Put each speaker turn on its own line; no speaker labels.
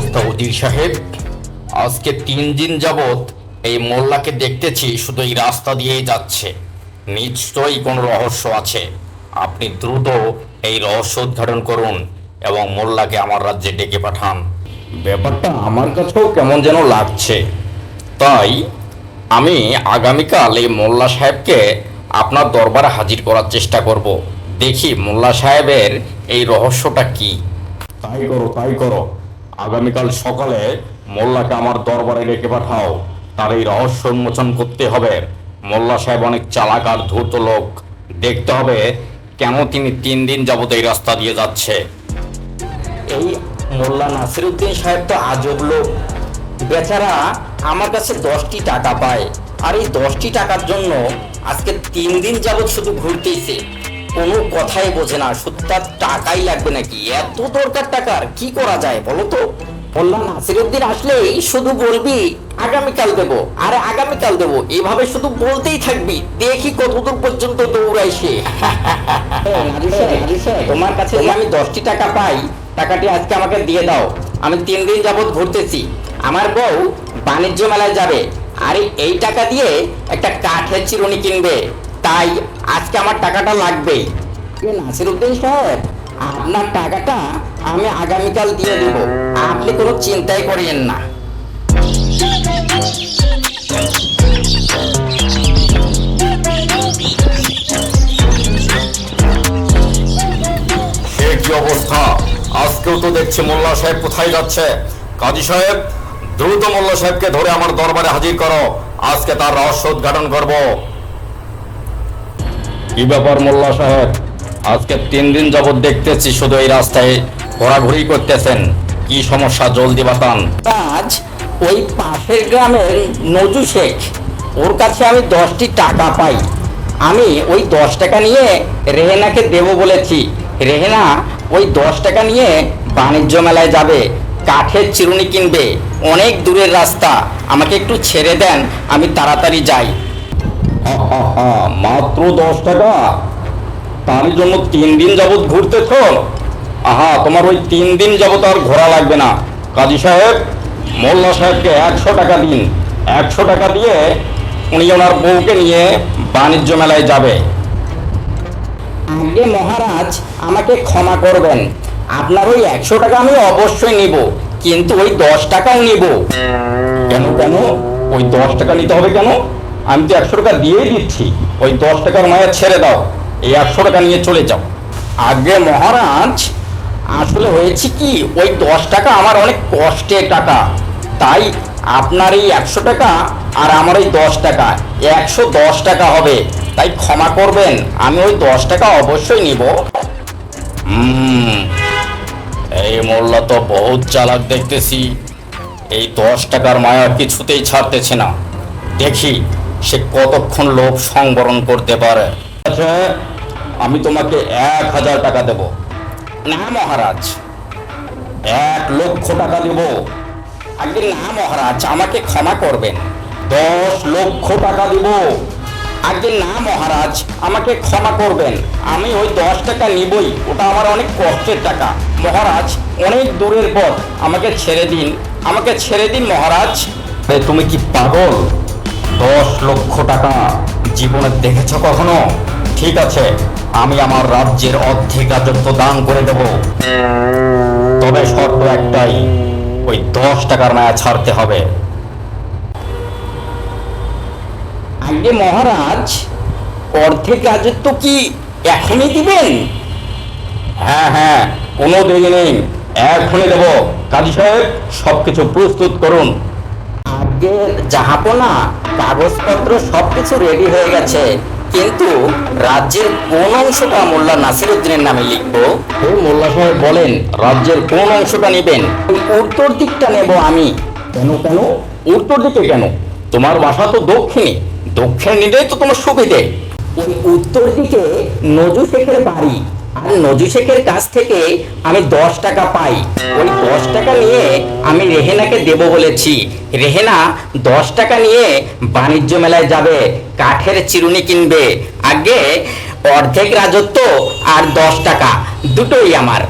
অবস্থা উজির সাহেব। আজকে তিন দিন যাবৎ এই মোল্লাকে দেখতেছি শুধু এই রাস্তা দিয়েই যাচ্ছে। নিশ্চয়ই কোনো রহস্য আছে। আপনি দ্রুত এই রহস্য উদ্ঘাটন করুন এবং মোল্লাকে আমার রাজ্যে ডেকে পাঠান। ব্যাপারটা আমার কাছেও কেমন যেন লাগছে। তাই আমি আগামীকাল এই মোল্লা সাহেবকে আপনার দরবারে হাজির করার চেষ্টা করব। দেখি মোল্লা সাহেবের এই রহস্যটা কি। তাই করো তাই করো। আগামীকাল সকালে মোল্লাকে আমার দরবারে রেখে পাঠাও। তার এই রহস্য উন্মোচন করতে হবে। মোল্লা সাহেব অনেক চালাক আর ধূর্ত লোক। দেখতে হবে কেন তিনি তিন দিন যাবত এই রাস্তা দিয়ে যাচ্ছে। এই মোল্লা নাসিরুদ্দিন সাহেব তো আজব লোক। বেচারা আমার কাছে দশটি টাকা পায়। আর এই দশটি টাকার জন্য আজকে তিন দিন যাবৎ শুধু ঘুরতেইছে। কোনো কথাই বোঝে না শুধু তার টাকাই লাগবে নাকি? এত দরকার টাকার, কি করা যায় বলো তো? মোল্লা নাসিরুদ্দিন আসলেই শুধু বলবি, আগামীকাল দেবো। আরে আগামীকাল দেবো, এভাবে শুধু বলতেই থাকবি। দেখি কতদূর পর্যন্ত দৌড়াই সে। তোমার কাছে আমি দশটি টাকা পাই, টাকাটি আজকে আমাকে দিয়ে দাও। আমি তিন দিন যাবত ঘুরতেছি। আমার বউ বাণিজ্য মেলায় যাবে। আরে এই টাকা দিয়ে একটা কাঠের চিরুনি কিনবে। তাই আজকে আমার টাকাটা লাগবেই। নাসিরুদ্দিন সাহেব, আপনার টাকাটা আমি আগামীকাল দিয়ে দেব। আপনি কোনো চিন্তাই করিয়েন না। কি অবস্থা? আজকেও তো দেখছি মোল্লা সাহেব কোথায় যাচ্ছে। কাজী সাহেব, দ্রুত মোল্লা সাহেবকে ধরে আমার দরবারে হাজির করো। আজকে তার রহস্য উদ্ঘাটন করব। কি ব্যাপার মোল্লা সাহেব? আজকে তিন দিন যাবত দেখতেছি শুধু এই রাস্তায় ঘোরাঘুরি করতেছেন। কি সমস্যা, জলদি বাতান? আজ ওই পাশের গ্রামের নজু শেখ, ওর কাছে আমি দশটি টাকা পাই। আমি ওই দশ টাকা নিয়ে রেহেনাকে দেব বলেছি। রেহেনা ওই দশ টাকা নিয়ে বাণিজ্য মেলায় যাবে, কাঠের চিরুনি কিনবে। অনেক দূরের রাস্তা। আমাকে একটু ছেড়ে দেন, আমি তাড়াতাড়ি যাই। মাত্র দশ টাকা। তার জন্য তিন দিন যাবত ঘুরতেছ আহা তোমার ওই তিন দিন যাবত আর ঘোরা লাগবে না। কাজী সাহেব মোল্লা সাহেবকে একশো টাকা দিন। একশো টাকা দিয়ে উনি ওনার বউকে নিয়ে বাণিজ্য মেলায় যাবে। আগে মহারাজ আমাকে ক্ষমা করবেন। আপনার ওই একশো টাকা আমি অবশ্যই নিব কিন্তু ওই দশ টাকাও নিব। কেন কেন? ওই দশ টাকা নিতে হবে কেন? আমি তো একশো টাকা দিয়েই দিচ্ছি। ওই দশ টাকার মায়া ছেড়ে দাও। এই একশো টাকা নিয়ে চলে যাও। আগে মহারাজ, আসলে হয়েছে কি, ওই দশ টাকা আমার অনেক কষ্টের টাকা। তাই আপনার এই একশো টাকা আর আমার এই দশ টাকা, একশো দশ টাকা হবে। তাই ক্ষমা করবেন, আমি ওই দশ টাকা অবশ্যই নিব। এই মোল্লা তো বহুত চালাক দেখতেছি। এই দশ টাকার মায়া কিছুতেই ছাড়তেছে না। দেখি। সে কতক্ষণ লোভ সংবরণ করতে পারে? আচ্ছা আমি তোমাকে এক হাজার টাকা দেব। না মহারাজ, এক লক্ষ টাকা দেব। আগে না মহারাজ, আমাকে ক্ষমা করবেন। দশ লক্ষ টাকা দিব। আগে না মহারাজ, আমাকে ক্ষমা করবেন। আমি ওই দশ টাকা নিবই, ওটা আমার অনেক কষ্টের টাকা। মহারাজ, অনেক দূরের পথ। আমাকে ছেড়ে দিন, আমাকে ছেড়ে দিন মহারাজ। তুমি কি পাগল? লক্ষ টাকা জীবনে দেখেছ কখনো? ঠিক আছে, আমি আমার রাজ্যের অর্ধেক রাজত্ব দান করে দেব। তবে শর্ত একটাই, ওই দশ টাকার মায়া ছাড়তে হবে। আগে মহারাজ, অর্ধেক রাজত্ব কি এখনই দিবেন? হ্যাঁ হ্যাঁ কোনো দেরি নেই। এখনই দেব। কাজী সাহেব, সবকিছু প্রস্তুত করুন। আগে জাহাপনা কাগজপত্র সবকিছু রেডি হয়ে গেছে কিন্তু রাজ্যের কোন অংশটা মোল্লা নাসিরুদ্দিনের নামে লিখব? ও মোল্লা সাহেব বলেন রাজ্যের কোন অংশটা নেবেন? ওই উত্তর দিকটা নেব আমি। কেন কেন? উত্তর দিকে কেন? তোমার বাসা তো দক্ষিণে। দক্ষিণে নিলেই তো তোমার সুবিধে। ওই উত্তর দিকে নজু শেখের বাড়ি। নজু শেখের কাছ থেকে আমি দশ টাকা পাই। ওই দশ টাকা নিয়ে আমি রেহেনাকে দেব বলেছি। রেহেনা দশ টাকা নিয়ে বাণিজ্য মেলায় যাবে, কাঠের চিরুনি কিনবে। আগে অর্ধেক রাজত্ব আর দশ টাকা, দুটোই আমার।